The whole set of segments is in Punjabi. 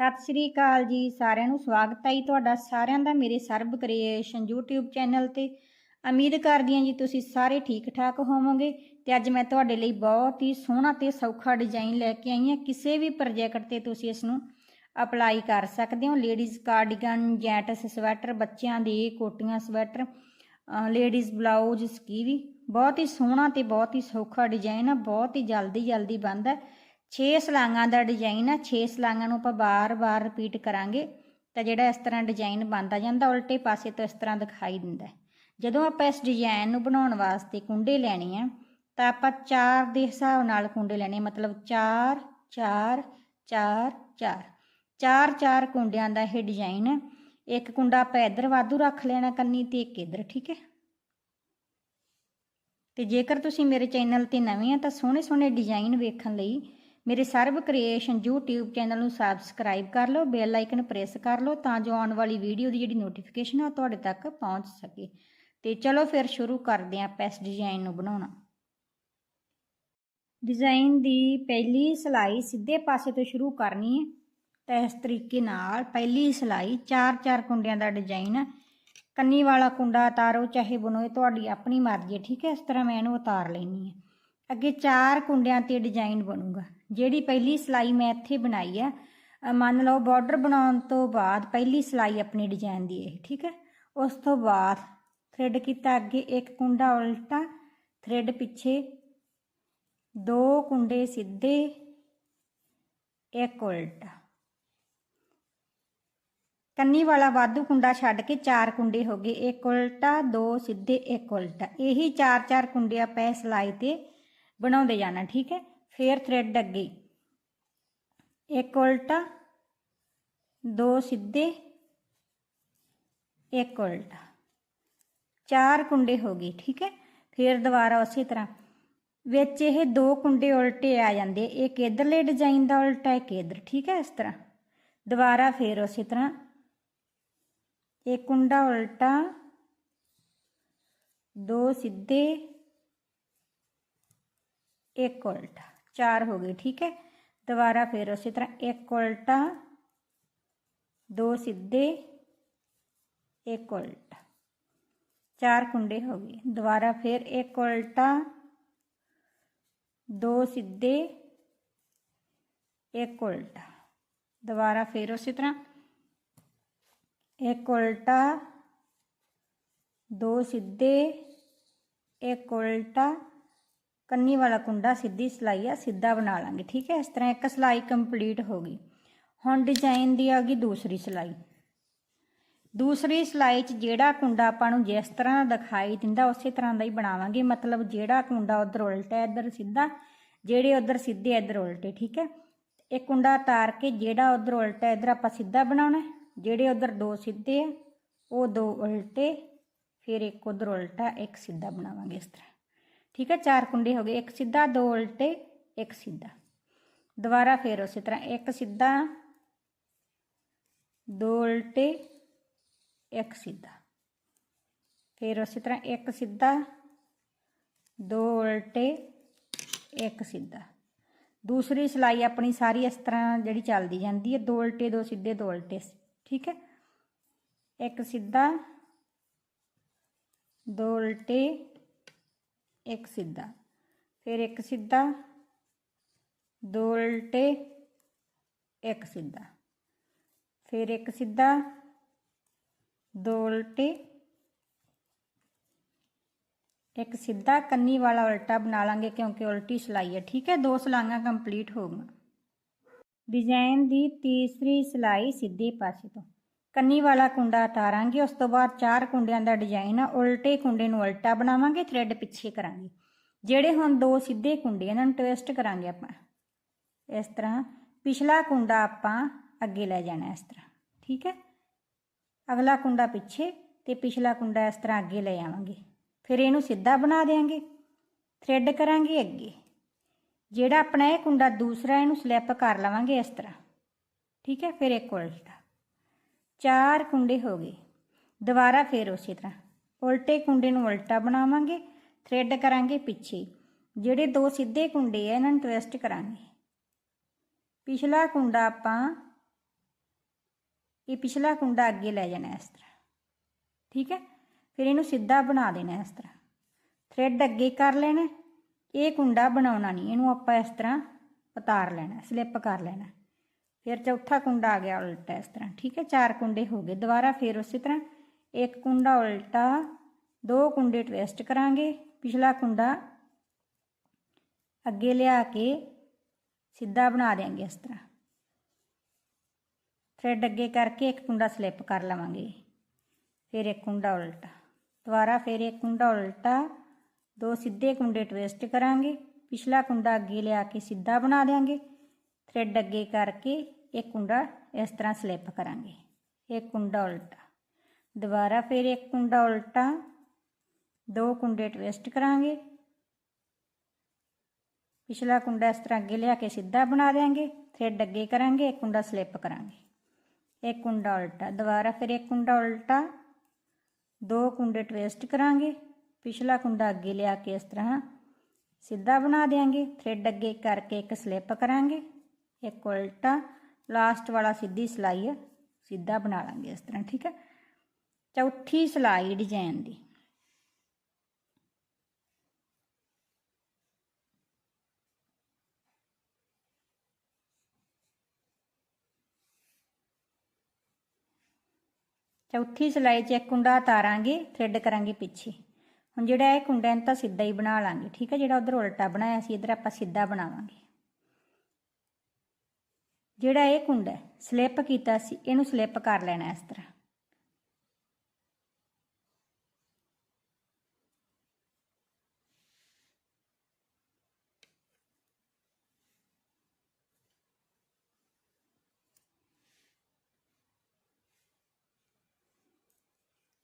ਸਤਿ ਸ਼੍ਰੀ ਅਕਾਲ ਜੀ, ਸਾਰਿਆਂ ਨੂੰ ਸਵਾਗਤ ਹੈ ਜੀ ਤੁਹਾਡਾ, ਸਾਰਿਆਂ ਦਾ ਮੇਰੇ ਸਰਬ ਕ੍ਰੀਏਸ਼ਨ YouTube ਚੈਨਲ ਤੇ। ਉਮੀਦ ਕਰਦੀ ਹਾਂ ਜੀ ਤੁਸੀਂ ਸਾਰੇ ਠੀਕ ਠਾਕ ਹੋਵੋਗੇ ਤੇ ਅੱਜ ਮੈਂ ਤੁਹਾਡੇ ਲਈ ਬਹੁਤ ਹੀ ਸੋਹਣਾ ਤੇ ਸੌਖਾ ਡਿਜ਼ਾਈਨ ਲੈ ਕੇ ਆਈ ਹਾਂ। ਕਿਸੇ ਵੀ ਪ੍ਰੋਜੈਕਟ ਤੇ ਤੁਸੀਂ ਇਸ ਨੂੰ ਅਪਲਾਈ ਕਰ ਸਕਦੇ ਹੋ। ਲੇਡੀਜ਼ ਕਾਰਡੀਗਨ ਜੈਂਟਸ ਸਵੈਟਰ ਬੱਚਿਆਂ ਦੇ ਕੋਟੀਆਂ ਸਵੈਟਰ ਲੇਡੀਜ਼ ਬਲਾਊਜ਼ ਸਕੀਵੀ ਬਹੁਤ ਹੀ ਸੋਹਣਾ ਤੇ ਬਹੁਤ ਹੀ ਸੌਖਾ ਡਿਜ਼ਾਈਨ ਆ, ਬਹੁਤ ਹੀ ਜਲਦੀ ਜਲਦੀ ਬਣਦਾ ਹੈ। 6 ਸਲਾਂਗਾਂ ਦਾ ਡਿਜ਼ਾਈਨ ਆ 6 ਸਲਾਂਗਾਂ ਨੂੰ ਆਪਾਂ ਬਾਰ-ਬਾਰ ਰਿਪੀਟ ਕਰਾਂਗੇ, ਤਾਂ ਜਿਹੜਾ ਇਸ ਤਰ੍ਹਾਂ ਡਿਜ਼ਾਈਨ ਬਣਦਾ ਜਾਂਦਾ, ਉਲਟੇ ਪਾਸੇ ਤੋਂ ਇਸ ਤਰ੍ਹਾਂ ਦਿਖਾਈ ਦਿੰਦਾ ਜਦੋਂ ਆਪਾਂ ਇਸ ਡਿਜ਼ਾਈਨ ਨੂੰ ਬਣਾਉਣ ਵਾਸਤੇ ਕੁੰਡੇ ਲੈਣੇ ਆ, ਤਾਂ ਆਪਾਂ 4 ਦੇ ਹਿਸਾਬ ਨਾਲ ਕੁੰਡੇ ਲੈਣੇ ਮਤਲਬ 4 4 4 4 ਚਾਰ ਚਾਰ ਕੁੰਡਿਆਂ ਦਾ ਇਹ ਡਿਜ਼ਾਈਨ ਹੈ ਇੱਕ ਕੁੰਡਾ ਆਪਾਂ ਇੱਧਰ ਵਾਧੂ ਰੱਖ ਲੈਣਾ ਕੰਨੀ ਤੇ ਇੱਕ ਇੱਧਰ, ਠੀਕ ਹੈ? ਤੇ ਜੇਕਰ ਤੁਸੀਂ ਮੇਰੇ ਚੈਨਲ ਤੇ ਨਵੇਂ ਆ, ਤਾਂ ਸੋਹਣੇ ਸੋਹਣੇ ਡਿਜ਼ਾਈਨ ਵੇਖਣ ਲਈ ਮੇਰੇ ਸਰਵ ਕ੍ਰੀਏਸ਼ਨ YouTube ਚੈਨਲ ਨੂੰ ਸਬਸਕ੍ਰਾਈਬ ਕਰ ਲਓ ਬੈਲ ਆਈਕਨ ਪ੍ਰੈਸ ਕਰ ਲਓ ਤਾਂ ਜੋ ਆਉਣ ਵਾਲੀ ਵੀਡੀਓ ਦੀ ਜਿਹੜੀ ਨੋਟੀਫਿਕੇਸ਼ਨ ਆ ਉਹ ਤੁਹਾਡੇ ਤੱਕ ਪਹੁੰਚ ਸਕੇ। ਤੇ ਚਲੋ ਫਿਰ ਸ਼ੁਰੂ ਕਰਦੇ ਹਾਂ ਆਪਾਂ ਇਸ ਡਿਜ਼ਾਈਨ ਨੂੰ ਬਣਾਉਣਾ। ਡਿਜ਼ਾਈਨ ਦੀ ਪਹਿਲੀ ਸਲਾਈ ਸਿੱਧੇ ਪਾਸੇ ਤੋਂ ਸ਼ੁਰੂ ਕਰਨੀ ਹੈ। ਤਾਂ ਇਸ ਤਰੀਕੇ ਨਾਲ ਪਹਿਲੀ ਸਲਾਈ ਚਾਰ ਚਾਰ ਕੁੰਡਿਆਂ ਦਾ ਡਿਜ਼ਾਈਨ ਕੰਨੀ ਵਾਲਾ ਕੁੰਡਾ ਉਤਾਰੋ, ਚਾਹੇ ਬਣੋਏ ਤੁਹਾਡੀ ਆਪਣੀ ਮਰਜ਼ੀ ਹੈ, ਠੀਕ ਹੈ? ਇਸ ਤਰ੍ਹਾਂ ਮੈਂ ਇਹਨੂੰ ਉਤਾਰ ਲੈਣੀ ਹੈ। ਅੱਗੇ ਚਾਰ ਕੁੰਡਿਆਂ ਤੇ ਡਿਜ਼ਾਈਨ ਬਣੂਗਾ। ਜਿਹੜੀ ਪਹਿਲੀ ਸਲਾਈ ਮੈਂ ਇੱਥੇ ਬਣਾਈ ਆ ਮੰਨ ਲਓ ਬਾਰਡਰ ਬਣਾਉਣ ਤੋਂ ਬਾਅਦ ਪਹਿਲੀ ਸਲਾਈ ਆਪਣੀ ਡਿਜ਼ਾਈਨ ਦੀ ਇਹ, ਠੀਕ ਹੈ? ਉਸ ਤੋਂ ਬਾਅਦ ਥ੍ਰੈਡ ਕੀਤਾ ਅੱਗੇ ਇੱਕ ਕੁੰਡਾ ਉਲਟਾ ਥ੍ਰੈਡ ਪਿੱਛੇ ਦੋ ਕੁੰਡੇ ਸਿੱਧੇ, ਇੱਕ ਉਲਟਾ। ਕੰਨੀ ਵਾਲਾ ਵਾਧੂ ਕੁੰਡਾ ਛੱਡ ਕੇ ਚਾਰ ਕੁੰਡੇ ਹੋ ਗਏ, ਇੱਕ ਉਲਟਾ, ਦੋ ਸਿੱਧੇ, ਇੱਕ ਉਲਟਾ। ਇਹੀ ਚਾਰ ਚਾਰ ਕੁੰਡੇ ਆਪਾਂ ਇਸ ਸਲਾਈ ਤੇ ਬਣਾਉਂਦੇ ਜਾਣਾ, ਠੀਕ ਹੈ? ਫੇਰ ਥ੍ਰੈਡ ਅੱਗੇ। ਇੱਕ ਉਲਟਾ, ਦੋ ਸਿੱਧੇ, ਇੱਕ ਉਲਟਾ। ਚਾਰ ਕੁੰਡੇ ਹੋ ਗਏ, ਠੀਕ ਹੈ? ਫੇਰ ਦੁਬਾਰਾ ਉਸੇ ਤਰ੍ਹਾਂ। ਵਿੱਚ ਇਹ ਦੋ ਕੁੰਡੇ ਉਲਟੇ ਆ ਜਾਂਦੇ। ਇੱਕ ਇਧਰਲੇ ਡਿਜ਼ਾਈਨ ਦਾ ਉਲਟਾ, ਇੱਕ ਇਧਰ, ਠੀਕ ਹੈ? ਇਸ ਤਰ੍ਹਾਂ। ਦੁਬਾਰਾ ਫੇਰ ਉਸੇ ਤਰ੍ਹਾਂ। ਇੱਕ ਕੁੰਡਾ ਉਲਟਾ, ਦੋ ਸਿੱਧੇ ਇੱਕ ਉਲਟਾ ਚਾਰ ਹੋ ਗਏ ਠੀਕ ਹੈ ਦੁਬਾਰਾ ਫੇਰ ਉਸੇ ਤਰ੍ਹਾਂ ਇੱਕ ਉਲਟਾ ਦੋ ਸਿੱਧੇ ਇੱਕ ਉਲਟਾ ਚਾਰ ਕੁੰਡੇ ਹੋ ਗਏ ਦੁਬਾਰਾ ਫੇਰ ਇੱਕ ਉਲਟਾ ਦੋ ਸਿੱਧੇ ਇੱਕ ਉਲਟਾ ਦੁਬਾਰਾ ਫੇਰ ਉਸੇ ਤਰ੍ਹਾਂ ਇੱਕ ਉਲਟਾ ਦੋ ਸਿੱਧੇ ਇੱਕ ਉਲਟਾ ਕੰਨੀ ਵਾਲਾ ਕੁੰਡਾ ਸਿੱਧੀ ਸਲਾਈ ਆ, ਸਿੱਧਾ ਬਣਾ ਲਾਂਗੇ, ਠੀਕ ਹੈ? ਇਸ ਤਰ੍ਹਾਂ ਇੱਕ ਸਲਾਈ ਕੰਪਲੀਟ ਹੋ ਗਈ। ਹੁਣ ਡਿਜ਼ਾਈਨ ਦੀ ਆ ਗਈ ਦੂਸਰੀ ਸਲਾਈ। ਦੂਸਰੀ ਸਲਾਈ 'ਚ ਜਿਹੜਾ ਕੁੰਡਾ ਆਪਾਂ ਨੂੰ ਜਿਸ ਤਰ੍ਹਾਂ ਦਾ ਦਿਖਾਈ ਦਿੰਦਾ, ਉਸੇ ਤਰ੍ਹਾਂ ਦਾ ਹੀ ਬਣਾਵਾਂਗੇ। ਮਤਲਬ ਜਿਹੜਾ ਕੁੰਡਾ ਉਧਰ ਉਲਟਾ ਇੱਧਰ ਸਿੱਧਾ, ਜਿਹੜੇ ਉਧਰ ਸਿੱਧੇ ਇੱਧਰ ਉਲਟੇ, ਠੀਕ ਹੈ? ਇਹ ਕੁੰਡਾ ਤਾਰ ਕੇ ਜਿਹੜਾ ਉਧਰ ਉਲਟਾ ਇੱਧਰ ਆਪਾਂ ਸਿੱਧਾ ਬਣਾਉਣਾ ਜਿਹੜੇ ਉਧਰ ਦੋ ਸਿੱਧੇ ਆ, ਉਹ ਦੋ ਉਲਟੇ, ਫਿਰ ਇੱਕ ਉਧਰ ਉਲਟਾ, ਇੱਕ ਸਿੱਧਾ ਬਣਾਵਾਂਗੇ ਇਸ ਤਰ੍ਹਾਂ। ਠੀਕ ਹੈ, ਚਾਰ ਕੁੰਡੇ ਹੋ ਗਏ, ਇੱਕ ਸਿੱਧਾ, ਦੋ ਉਲਟੇ, ਇੱਕ ਸਿੱਧਾ। ਦੁਬਾਰਾ ਫੇਰ ਉਸੇ ਤਰ੍ਹਾਂ, ਇੱਕ ਸਿੱਧਾ, ਦੋ ਉਲਟੇ, ਇੱਕ ਸਿੱਧਾ। ਫਿਰ ਉਸੇ ਤਰ੍ਹਾਂ, ਇੱਕ ਸਿੱਧਾ, ਦੋ ਉਲਟੇ, ਇੱਕ ਸਿੱਧਾ। ਦੂਸਰੀ ਸਲਾਈ ਆਪਣੀ ਸਾਰੀ ਇਸ ਤਰ੍ਹਾਂ ਜਿਹੜੀ ਚੱਲਦੀ ਜਾਂਦੀ ਹੈ, ਦੋ ਉਲਟੇ, ਦੋ ਸਿੱਧੇ, ਦੋ ਉਲਟੇ, ਠੀਕ ਹੈ। ਇੱਕ ਸਿੱਧਾ, ਦੋ ਉਲਟੇ ਇੱਕ ਸਿੱਧਾ ਫਿਰ ਇੱਕ ਸਿੱਧਾ ਦੋ ਉਲਟੇ ਇੱਕ ਸਿੱਧਾ ਫਿਰ ਇੱਕ ਸਿੱਧਾ ਦੋ ਉਲਟੇ ਇੱਕ ਸਿੱਧਾ ਕੰਨੀ ਵਾਲਾ ਉਲਟਾ ਬਣਾ ਲਾਂਗੇ ਕਿਉਂਕਿ ਉਲਟੀ ਸਲਾਈ ਹੈ ਠੀਕ ਹੈ ਦੋ ਸਲਾਈਆਂ ਕੰਪਲੀਟ ਹੋ ਗਈਆਂ ਡਿਜ਼ਾਈਨ ਦੀ ਤੀਸਰੀ ਸਲਾਈ ਸਿੱਧੇ ਪਾਸੇ ਤੋਂ ਕੰਨੀ ਵਾਲਾ ਕੁੰਡਾ ਉਤਾਰਾਂਗੇ, ਉਸ ਤੋਂ ਬਾਅਦ ਚਾਰ ਕੁੰਡਿਆਂ ਦਾ ਡਿਜ਼ਾਈਨ ਆ, ਉਲਟੇ ਕੁੰਡੇ ਨੂੰ ਉਲਟਾ ਬਣਾਵਾਂਗੇ ਥ੍ਰੈਡ ਪਿੱਛੇ ਕਰਾਂਗੇ। ਜਿਹੜੇ ਹੁਣ ਦੋ ਸਿੱਧੇ ਕੁੰਡੇ ਇਹਨਾਂ ਨੂੰ ਟਵਿਸਟ ਕਰਾਂਗੇ ਆਪਾਂ। ਇਸ ਤਰ੍ਹਾਂ ਪਿਛਲਾ ਕੁੰਡਾ ਆਪਾਂ ਅੱਗੇ ਲੈ ਜਾਣਾ ਇਸ ਤਰ੍ਹਾਂ, ਠੀਕ ਹੈ? ਅਗਲਾ ਕੁੰਡਾ ਪਿੱਛੇ ਤੇ ਪਿਛਲਾ ਕੁੰਡਾ ਇਸ ਤਰ੍ਹਾਂ ਅੱਗੇ ਲੈ ਆਵਾਂਗੇ। ਫਿਰ ਇਹਨੂੰ ਸਿੱਧਾ ਬਣਾ ਦੇਾਂਗੇ ਥ੍ਰੈਡ ਕਰਾਂਗੇ ਅੱਗੇ। ਜਿਹੜਾ ਆਪਣਾ ਇਹ ਕੁੰਡਾ ਦੂਸਰਾ, ਇਹਨੂੰ ਸਲਿੱਪ ਕਰ ਲਵਾਂਗੇ ਇਸ ਤਰ੍ਹਾਂ, ਠੀਕ ਹੈ? ਫਿਰ ਇੱਕ ਉਲਟਾ। ਚਾਰ ਕੁੰਡੇ ਹੋ ਗਏ। ਦੁਬਾਰਾ ਫਿਰ ਉਸੇ ਤਰ੍ਹਾਂ। ਉਲਟੇ ਕੁੰਡੇ ਨੂੰ ਉਲਟਾ ਬਣਾਵਾਂਗੇ ਥ੍ਰੈਡ ਕਰਾਂਗੇ ਪਿੱਛੇ। ਜਿਹੜੇ ਦੋ ਸਿੱਧੇ ਕੁੰਡੇ ਆ, ਇਹਨਾਂ ਨੂੰ ਟਵਿਸਟ ਕਰਾਂਗੇ। ਪਿਛਲਾ ਕੁੰਡਾ ਆਪਾਂ, ਇਹ ਪਿਛਲਾ ਕੁੰਡਾ ਅੱਗੇ ਲੈ ਜਾਣਾ ਇਸ ਤਰ੍ਹਾਂ। ਠੀਕ ਹੈ? ਫਿਰ ਇਹਨੂੰ ਸਿੱਧਾ ਬਣਾ ਦੇਣਾ ਇਸ ਤਰ੍ਹਾਂ। ਥ੍ਰੈਡ ਅੱਗੇ ਕਰ ਲੈਣਾ। ਇਹ ਕੁੰਡਾ ਬਣਾਉਣਾ ਨਹੀਂ। ਇਹਨੂੰ ਆਪਾਂ ਇਸ ਤਰ੍ਹਾਂ ਉਤਾਰ ਲੈਣਾ ਸਲਿੱਪ ਕਰ ਲੈਣਾ। ਫਿਰ ਚੌਥਾ ਕੁੰਡਾ ਆ ਗਿਆ ਉਲਟਾ ਇਸ ਤਰ੍ਹਾਂ, ਠੀਕ ਹੈ? ਚਾਰ ਕੁੰਡੇ ਹੋ ਗਏ। ਦੁਬਾਰਾ ਫਿਰ ਉਸੇ ਤਰ੍ਹਾਂ ਇੱਕ ਕੁੰਡਾ ਉਲਟਾ, ਦੋ ਕੁੰਡੇ ਟਵਿਸਟ ਕਰਾਂਗੇ। ਪਿਛਲਾ ਕੁੰਡਾ ਅੱਗੇ ਲਿਆ ਕੇ ਸਿੱਧਾ ਬਣਾ ਦੇਾਂਗੇ ਇਸ ਤਰ੍ਹਾਂ। ਥ੍ਰੈਡ ਅੱਗੇ ਕਰਕੇ ਇੱਕ ਕੁੰਡਾ ਸਲਿੱਪ ਕਰ ਲਵਾਂਗੇ। ਫਿਰ ਇੱਕ ਕੁੰਡਾ ਉਲਟਾ। ਦੁਬਾਰਾ ਫਿਰ ਇੱਕ ਕੁੰਡਾ ਉਲਟਾ, ਦੋ ਸਿੱਧੇ ਕੁੰਡੇ ਟਵਿਸਟ ਕਰਾਂਗੇ। ਪਿਛਲਾ ਕੁੰਡਾ ਅੱਗੇ ਲਿਆ ਕੇ ਸਿੱਧਾ ਬਣਾ ਦੇਾਂਗੇ ਥ੍ਰੈਡ ਅੱਗੇ ਕਰਕੇ ਇੱਕ ਕੁੰਡਾ ਇਸ ਤਰ੍ਹਾਂ ਸਲਿੱਪ ਕਰਾਂਗੇ। ਇੱਕ ਕੁੰਡਾ ਉਲਟਾ। ਦੁਬਾਰਾ ਫਿਰ ਇੱਕ ਕੁੰਡਾ ਉਲਟਾ ਦੋ ਕੁੰਡੇ ਟਵਿਸਟ ਕਰਾਂਗੇ। ਪਿਛਲਾ ਕੁੰਡਾ ਇਸ ਤਰ੍ਹਾਂ ਅੱਗੇ ਲਿਆ ਕੇ ਸਿੱਧਾ ਬਣਾ ਦੇਾਂਗੇ ਥ੍ਰੈਡ ਅੱਗੇ ਕਰਾਂਗੇ ਇੱਕ ਕੁੰਡਾ ਸਲਿੱਪ ਕਰਾਂਗੇ। ਇੱਕ ਕੁੰਡਾ ਉਲਟਾ। ਦੁਬਾਰਾ ਫਿਰ ਇੱਕ ਕੁੰਡਾ ਉਲਟਾ ਦੋ ਕੁੰਡੇ ਟਵਿਸਟ ਕਰਾਂਗੇ। ਪਿਛਲਾ ਕੁੰਡਾ ਅੱਗੇ ਲਿਆ ਕੇ ਇਸ ਤਰ੍ਹਾਂ ਸਿੱਧਾ ਬਣਾ ਦੇਾਂਗੇ ਥ੍ਰੈਡ ਅੱਗੇ ਕਰਕੇ ਇੱਕ ਸਲਿੱਪ ਕਰਾਂਗੇ। ਇੱਕ ਉਲਟਾ ਲਾਸਟ ਵਾਲਾ ਸਿੱਧੀ ਸਲਾਈ ਸਿੱਧਾ ਬਣਾ ਲਾਂਗੇ ਇਸ ਤਰ੍ਹਾਂ, ਠੀਕ ਹੈ ਚੌਥੀ ਸਲਾਈ ਡਿਜ਼ਾਈਨ ਦੀ। ਚੌਥੀ ਸਲਾਈ 'ਚ ਇੱਕ ਕੁੰਡਾ ਤਾਰਾਂਗੇ ਥ੍ਰੈਡ ਕਰਾਂਗੇ ਪਿੱਛੇ। ਹੁਣ ਜਿਹੜਾ ਇਹ ਕੁੰਡਾ ਇਹਨੂੰ ਤਾਂ ਸਿੱਧਾ ਹੀ ਬਣਾ ਲਾਂਗੇ, ਠੀਕ ਹੈ ਜਿਹੜਾ ਉਧਰ ਉਲਟਾ ਬਣਾਇਆ ਸੀ, ਇਧਰ ਆਪਾਂ ਸਿੱਧਾ ਬਣਾਵਾਂਗੇ। ਜਿਹੜਾ ਇਹ ਕੁੰਡਾ ਸਲਿੱਪ ਕੀਤਾ ਸੀ, ਇਹਨੂੰ ਸਲਿੱਪ ਕਰ ਲੈਣਾ ਇਸ ਤਰ੍ਹਾਂ।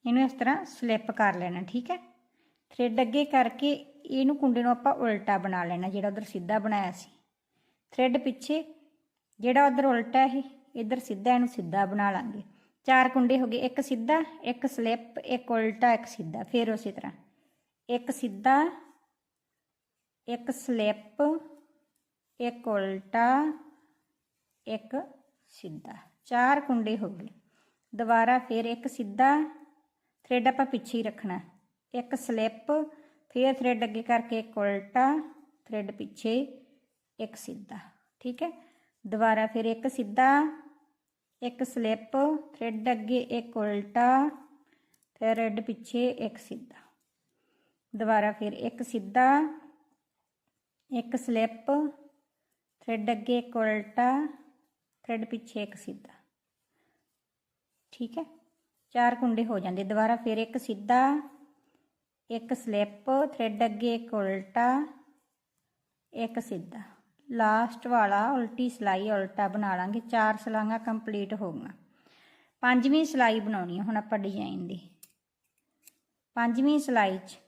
ਇਹਨੂੰ ਇਸ ਤਰ੍ਹਾਂ ਸਲਿੱਪ ਕਰ ਲੈਣਾ, ਠੀਕ ਹੈ? ਥ੍ਰੈਡ ਅੱਗੇ ਕਰਕੇ ਇਹਨੂੰ ਕੁੰਡੇ ਨੂੰ ਆਪਾਂ ਉਲਟਾ ਬਣਾ ਲੈਣਾ, ਜਿਹੜਾ ਉਧਰ ਸਿੱਧਾ ਬਣਾਇਆ ਸੀ। ਥ੍ਰੈਡ ਪਿੱਛੇ ਜਿਹੜਾ ਉਧਰ ਉਲਟਾ ਹੈ ਇਧਰ ਸਿੱਧਾ ਇਹਨੂੰ ਸਿੱਧਾ ਬਣਾ ਲਾਂਗੇ। ਚਾਰ ਕੁੰਡੇ ਹੋ ਗਏ, ਇੱਕ ਸਿੱਧਾ, ਇੱਕ ਸਲਿੱਪ, ਇੱਕ ਉਲਟਾ, ਇੱਕ ਸਿੱਧਾ, ਫਿਰ ਉਸੇ ਤਰ੍ਹਾਂ। ਇੱਕ ਸਿੱਧਾ, ਇੱਕ ਸਲਿੱਪ, ਇੱਕ ਉਲਟਾ, ਇੱਕ ਸਿੱਧਾ। ਚਾਰ ਕੁੰਡੇ ਹੋ ਗਏ। ਦੁਬਾਰਾ ਫਿਰ ਇੱਕ ਸਿੱਧਾ ਥ੍ਰੈਡ ਆਪਾਂ ਪਿੱਛੇ ਹੀ ਰੱਖਣਾ। ਇੱਕ ਸਲਿੱਪ, ਫਿਰ ਥ੍ਰੈਡ ਅੱਗੇ ਕਰਕੇ ਇੱਕ ਉਲਟਾ ਥ੍ਰੈਡ ਪਿੱਛੇ, ਇੱਕ ਸਿੱਧਾ। ਠੀਕ ਹੈ? ਦੁਬਾਰਾ ਫਿਰ ਇੱਕ ਸਿੱਧਾ, ਇੱਕ ਸਲਿੱਪ, ਥ੍ਰੈਡ ਅੱਗੇ ਇੱਕ ਉਲਟਾ, ਥ੍ਰੈਡ ਪਿੱਛੇ ਇੱਕ ਸਿੱਧਾ। ਦੁਬਾਰਾ ਫਿਰ ਇੱਕ ਸਿੱਧਾ, ਇੱਕ ਸਲਿੱਪ, ਥ੍ਰੈਡ ਅੱਗੇ ਇੱਕ ਉਲਟਾ, ਥ੍ਰੈਡ ਪਿੱਛੇ ਇੱਕ ਸਿੱਧਾ। ਠੀਕ ਹੈ? ਚਾਰ ਕੁੰਡੇ ਹੋ ਜਾਂਦੇ। ਦੁਬਾਰਾ ਫਿਰ ਇੱਕ ਸਿੱਧਾ, ਇੱਕ ਸਲਿੱਪ, ਥ੍ਰੈਡ ਅੱਗੇ ਇੱਕ ਉਲਟਾ, ਇੱਕ ਸਿੱਧਾ। ਲਾਸਟ ਵਾਲਾ, ਉਲਟੀ ਸਲਾਈ, ਉਲਟਾ ਬਣਾ ਲਾਂਗੇ। ਚਾਰ ਸਲਾਈਆਂ ਕੰਪਲੀਟ ਹੋ ਗਈਆਂ। ਪੰਜਵੀਂ ਸਲਾਈ ਬਣਾਉਣੀ ਹੈ ਹੁਣ ਆਪਾਂ ਡਿਜ਼ਾਈਨ ਦੀ। ਪੰਜਵੀਂ ਸਲਾਈ 'ਚ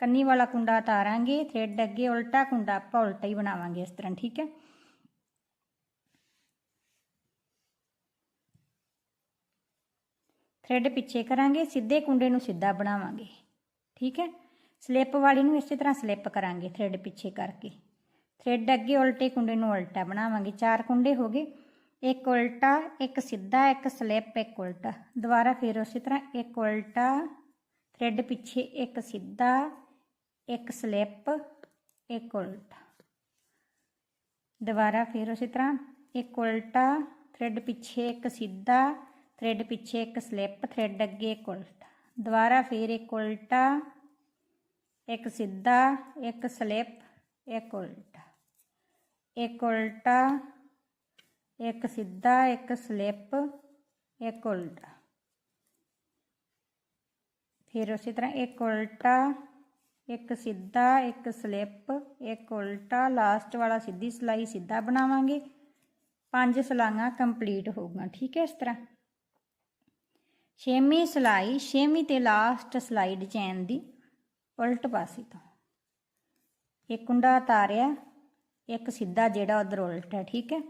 ਕੰਨੀ ਵਾਲਾ ਕੁੰਡਾ ਉਤਾਰਾਂਗੇ, ਥ੍ਰੈਡ ਅੱਗੇ, ਉਲਟਾ ਕੁੰਡਾ ਆਪਾਂ ਉਲਟਾ ਹੀ ਬਣਾਵਾਂਗੇ ਇਸ ਤਰ੍ਹਾਂ, ਠੀਕ ਹੈ? ਥ੍ਰੈਡ ਪਿੱਛੇ ਕਰਾਂਗੇ, ਸਿੱਧੇ ਕੁੰਡੇ ਨੂੰ ਸਿੱਧਾ ਬਣਾਵਾਂਗੇ, ਠੀਕ ਹੈ? ਸਲਿੱਪ ਵਾਲੀ ਨੂੰ ਇਸੇ ਤਰ੍ਹਾਂ ਸਲਿੱਪ ਕਰਾਂਗੇ ਥ੍ਰੈਡ ਪਿੱਛੇ ਕਰਕੇ। ਥ੍ਰੈਡ ਅੱਗੇ ਉਲਟੇ ਕੁੰਡੇ ਨੂੰ ਉਲਟਾ ਬਣਾਵਾਂਗੇ। ਚਾਰ ਕੁੰਡੇ ਹੋ ਗਏ। ਇੱਕ ਉਲਟਾ, ਇੱਕ ਸਿੱਧਾ, ਇੱਕ ਸਲਿੱਪ, ਇੱਕ ਉਲਟਾ। ਦੁਬਾਰਾ ਫਿਰ ਉਸੇ ਤਰ੍ਹਾਂ ਇੱਕ ਉਲਟਾ, ਥ੍ਰੈਡ ਪਿੱਛੇ ਇੱਕ ਸਿੱਧਾ, ਇੱਕ ਸਲਿੱਪ, ਇੱਕ ਉਲਟਾ। ਦੁਬਾਰਾ ਫਿਰ ਉਸੇ ਤਰ੍ਹਾਂ ਇੱਕ ਉਲਟਾ, ਥ੍ਰੈਡ ਪਿੱਛੇ ਇੱਕ ਸਿੱਧਾ, ਥ੍ਰੈਡ ਪਿੱਛੇ ਇੱਕ ਸਲਿੱਪ, ਥ੍ਰੈਡ ਅੱਗੇ ਇੱਕ ਉਲਟਾ। ਦੁਬਾਰਾ ਫਿਰ ਇੱਕ ਉਲਟਾ, ਇੱਕ ਸਿੱਧਾ, ਇੱਕ ਸਲਿੱਪ, ਇੱਕ ਉਲਟਾ। ਇੱਕ ਉਲਟਾ, ਇੱਕ ਸਿੱਧਾ, ਇੱਕ ਸਲਿੱਪ, ਇੱਕ ਉਲਟਾ। ਫਿਰ ਉਸੇ ਤਰ੍ਹਾਂ ਇੱਕ ਉਲਟਾ, ਇੱਕ ਸਿੱਧਾ, ਇੱਕ ਸਲਿੱਪ, ਇੱਕ ਉਲਟਾ, ਲਾਸਟ ਵਾਲਾ ਸਿੱਧੀ ਸਲਾਈ ਸਿੱਧਾ ਬਣਾਵਾਂਗੇ। ਪੰਜ ਸਲਾਈਆਂ ਕੰਪਲੀਟ ਹੋਊਗਾ, ਠੀਕ ਹੈ ਇਸ ਤਰ੍ਹਾਂ। ਛੇਵੀਂ ਸਲਾਈ, ਛੇਵੀਂ ਤੇ ਲਾਸਟ ਸਲਾਈ ਡਿਜ਼ਾਈਨ ਦੀ ਉਲਟ ਪਾਸੇ ਤੋਂ। ਇੱਕ ਕੁੰਡਾ ਤਾਰਿਆ ਇੱਕ ਸਿੱਧਾ ਜਿਹੜਾ ਉਧਰ ਉਲਟਾ ਠੀਕ ਹੈ?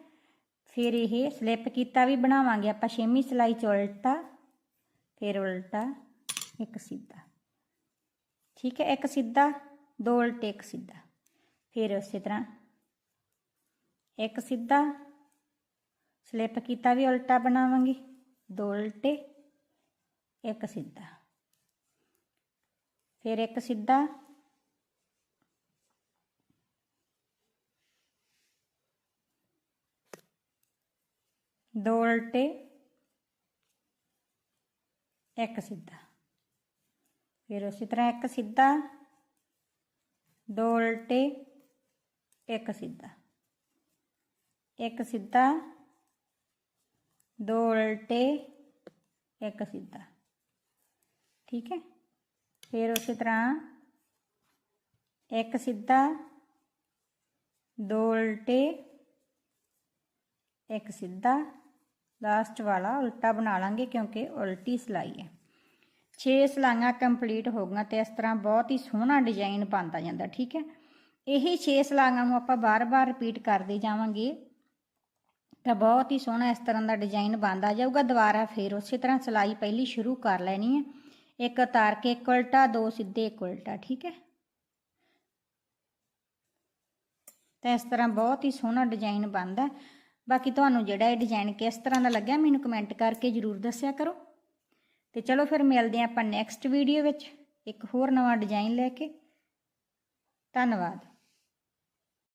ਫਿਰ ਇਹ ਸਲਿੱਪ ਕੀਤਾ ਵੀ ਬਣਾਵਾਂਗੇ ਆਪਾਂ, ਛੇਵੀਂ ਸਲਾਈ ਚ ਉਲਟਾ ਫਿਰ ਉਲਟਾ ਇੱਕ ਸਿੱਧਾ। ਠੀਕ ਹੈ, ਇੱਕ ਸਿੱਧਾ, ਦੋ ਉਲਟੇ, ਇੱਕ ਸਿੱਧਾ। ਫਿਰ ਉਸੇ ਤਰ੍ਹਾਂ ਇੱਕ ਸਿੱਧਾ ਸਲਿੱਪ ਕੀਤਾ ਵੀ ਉਲਟਾ ਬਣਾਵਾਂਗੇ, ਦੋ ਉਲਟੇ, ਇੱਕ ਸਿੱਧਾ। ਫਿਰ ਇੱਕ ਸਿੱਧਾ ਦੋ ਉਲਟੇ, ਇੱਕ ਸਿੱਧਾ। ਫਿਰ ਉਸੇ ਤਰ੍ਹਾਂ ਇੱਕ ਸਿੱਧਾ, ਦੋ ਉਲਟੇ, ਇੱਕ ਸਿੱਧਾ। ਇੱਕ ਸਿੱਧਾ, ਦੋ ਉਲਟੇ, ਇੱਕ ਸਿੱਧਾ। ਠੀਕ ਹੈ? ਫਿਰ ਉਸੇ ਤਰ੍ਹਾਂ ਇੱਕ ਸਿੱਧਾ, ਦੋ ਉਲਟੇ ਇੱਕ ਸਿੱਧਾ ਲਾਸਟ ਵਾਲਾ ਉਲਟਾ ਬਣਾ ਲਾਂਗੇ ਕਿਉਂਕਿ ਉਲਟੀ ਸਿਲਾਈ ਹੈ। 6 ਸਲਾਈਆਂ ਕੰਪਲੀਟ ਹੋ ਗਈਆਂ ਤੇ ਇਸ ਤਰ੍ਹਾਂ ਬਹੁਤ ਹੀ ਸੋਹਣਾ ਡਿਜ਼ਾਈਨ ਬਣਦਾ ਜਾਂਦਾ, ਠੀਕ ਹੈ? ਇਹੀ 6 ਸਲਾਈਆਂ ਨੂੰ ਆਪਾਂ ਬਾਰ-ਬਾਰ ਰਿਪੀਟ ਕਰਦੇ ਜਾਵਾਂਗੇ ਤਾਂ ਬਹੁਤ ਹੀ ਸੋਹਣਾ ਇਸ ਤਰ੍ਹਾਂ ਦਾ ਡਿਜ਼ਾਈਨ ਬਣਦਾ ਜਾਊਗਾ। ਦੁਬਾਰਾ ਫਿਰ ਉਸੇ ਤਰ੍ਹਾਂ ਸਿਲਾਈ ਪਹਿਲੀ ਸ਼ੁਰੂ ਕਰ ਲੈਣੀ ਹੈ। ਇੱਕ ਉਤਾਰ ਕੇ ਇੱਕ ਉਲਟਾ, ਦੋ ਸਿੱਧੇ, ਇੱਕ ਉਲਟਾ, ਠੀਕ ਹੈ? ਤਾਂ ਇਸ ਤਰ੍ਹਾਂ ਬਹੁਤ ਹੀ ਸੋਹਣਾ ਡਿਜ਼ਾਈਨ ਬਣਦਾ। ਬਾਕੀ ਤੁਹਾਨੂੰ ਜਿਹੜਾ ਇਹ ਡਿਜ਼ਾਈਨ ਕਿਸ ਤਰ੍ਹਾਂ ਦਾ ਲੱਗਿਆ ਮੈਨੂੰ ਕਮੈਂਟ ਕਰਕੇ ਜਰੂਰ ਦੱਸਿਆ ਕਰੋ। ਤੇ ਚਲੋ ਫਿਰ ਮਿਲਦੇ ਹਾਂ ਆਪਾਂ ਨੈਕਸਟ ਵੀਡੀਓ ਵਿੱਚ, ਇੱਕ ਹੋਰ ਨਵਾਂ ਡਿਜ਼ਾਈਨ ਲੈ ਕੇ। ਧੰਨਵਾਦ।